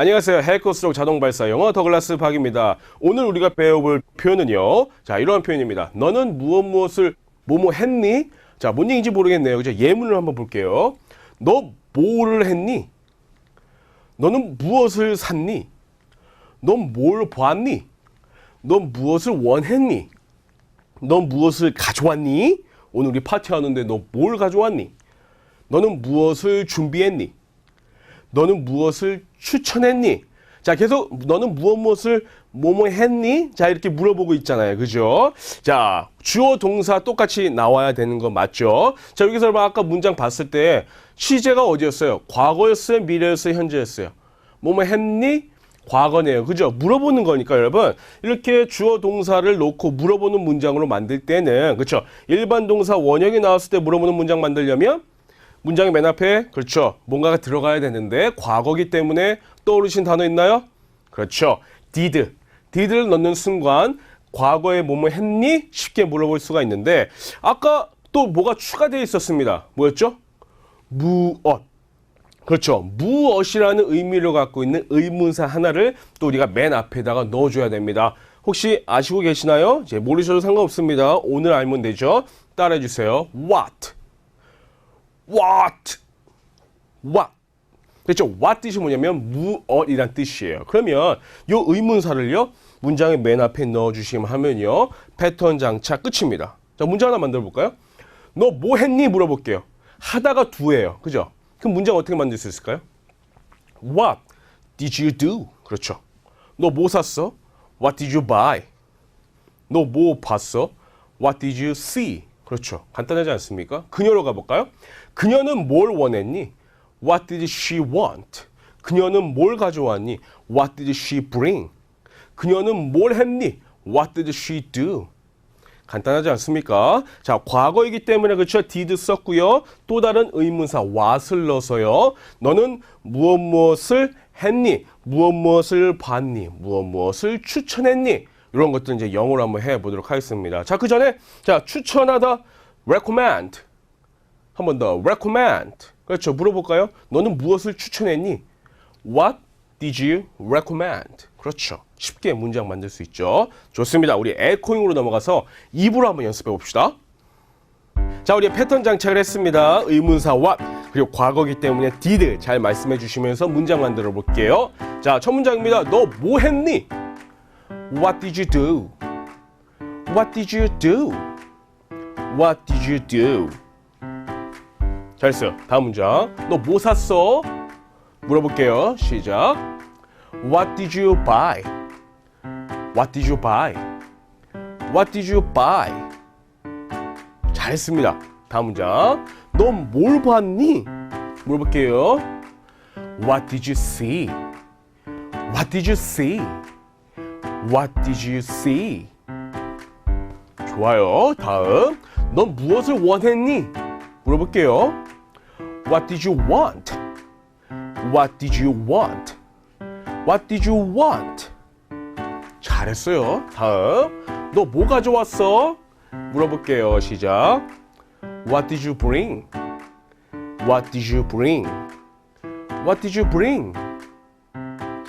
안녕하세요. 해커스록 자동 발사 영어 더글라스 박입니다. 오늘 우리가 배워볼 표현은요. 자, 이러한 표현입니다. 너는 무엇 무엇을 뭐뭐 했니? 자, 뭔 얘기인지 모르겠네요. 그죠? 예문을 한번 볼게요. 너 뭐를 했니? 너는 무엇을 샀니? 넌 뭘 보았니? 넌 무엇을 원했니? 넌 무엇을 가져왔니? 오늘 우리 파티하는데 너 뭘 가져왔니? 너는 무엇을 준비했니? 너는 무엇을 추천했니? 자, 계속 너는 무엇 무엇을 뭐뭐 했니? 자, 이렇게 물어보고 있잖아요. 그죠? 자, 주어 동사 똑같이 나와야 되는 거 맞죠? 자, 여기서 막 아까 문장 봤을 때 시제가 어디였어요? 과거였어요? 미래였어요? 현재였어요? 뭐뭐 했니? 과거네요. 그죠? 물어보는 거니까 여러분. 이렇게 주어 동사를 놓고 물어보는 문장으로 만들 때는 그렇죠? 일반 동사 원형이 나왔을 때 물어보는 문장 만들려면 문장의 맨 앞에 그렇죠. 뭔가가 들어가야 되는데 과거기 때문에 떠오르신 단어 있나요? 그렇죠. did. did를 넣는 순간 과거에 뭐뭐 했니? 쉽게 물어볼 수가 있는데 아까 또 뭐가 추가되어 있었습니다. 뭐였죠? 무엇. 그렇죠. 무엇이라는 의미를 갖고 있는 의문사 하나를 또 우리가 맨 앞에다가 넣어줘야 됩니다. 혹시 아시고 계시나요? 이제 모르셔도 상관없습니다. 오늘 알면 되죠. 따라해 주세요. What? What? What? 그렇죠. What 뜻이 뭐냐면 무엇이란 뜻이에요. 그러면 이 의문사를요 문장의 맨 앞에 넣어주시면 하면요 패턴 장착 끝입니다. 자 문장 하나 만들어 볼까요? 너 뭐 했니 물어볼게요. 하다가 두예요. 그죠? 그럼 문장 어떻게 만들 수 있을까요? What did you do? 그렇죠. 너 뭐 샀어? What did you buy? 너 뭐 봤어? What did you see? 그렇죠. 간단하지 않습니까? 그녀로 가볼까요? 그녀는 뭘 원했니? What did she want? 그녀는 뭘 가져왔니? What did she bring? 그녀는 뭘 했니? What did she do? 간단하지 않습니까? 자, 과거이기 때문에 그렇죠. did 썼고요. 또 다른 의문사 what을 넣어서요. 너는 무엇 무엇을 했니? 무엇 무엇을 봤니? 무엇 무엇을 추천했니? 이런 것들 이제 영어로 한번 해 보도록 하겠습니다. 자, 그 전에 자, 추천하다 recommend. 한 번 더 recommend. 그렇죠. 물어볼까요? 너는 무엇을 추천했니? What did you recommend? 그렇죠. 쉽게 문장 만들 수 있죠. 좋습니다. 우리 에코잉으로 넘어가서 입으로 한번 연습해 봅시다. 자, 우리 패턴 장착을 했습니다. 의문사 what 그리고 과거기 때문에 did 잘 말씀해 주시면서 문장 만들어 볼게요. 자, 첫 문장입니다. 너 뭐 했니? What did you do? What did you do? What did you do? 잘했어요. 다음 문장. 너 뭐 샀어? 물어볼게요. 시작. What did you buy? What did you buy? What did you buy? 잘했습니다. 다음 문장. 넌 뭘 봤니? 물어볼게요. What did you see? What did you see? What did you see? 좋아요. 다음. 넌 무엇을 원했니? 물어볼게요. What did you want? What did you want? What did you want? 잘했어요. 다음. 너 뭐 가져왔어? 물어볼게요. 시작. What did you bring? What did you bring? What did you bring?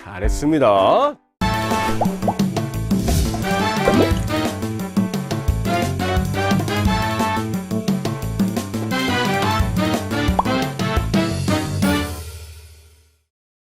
잘했습니다.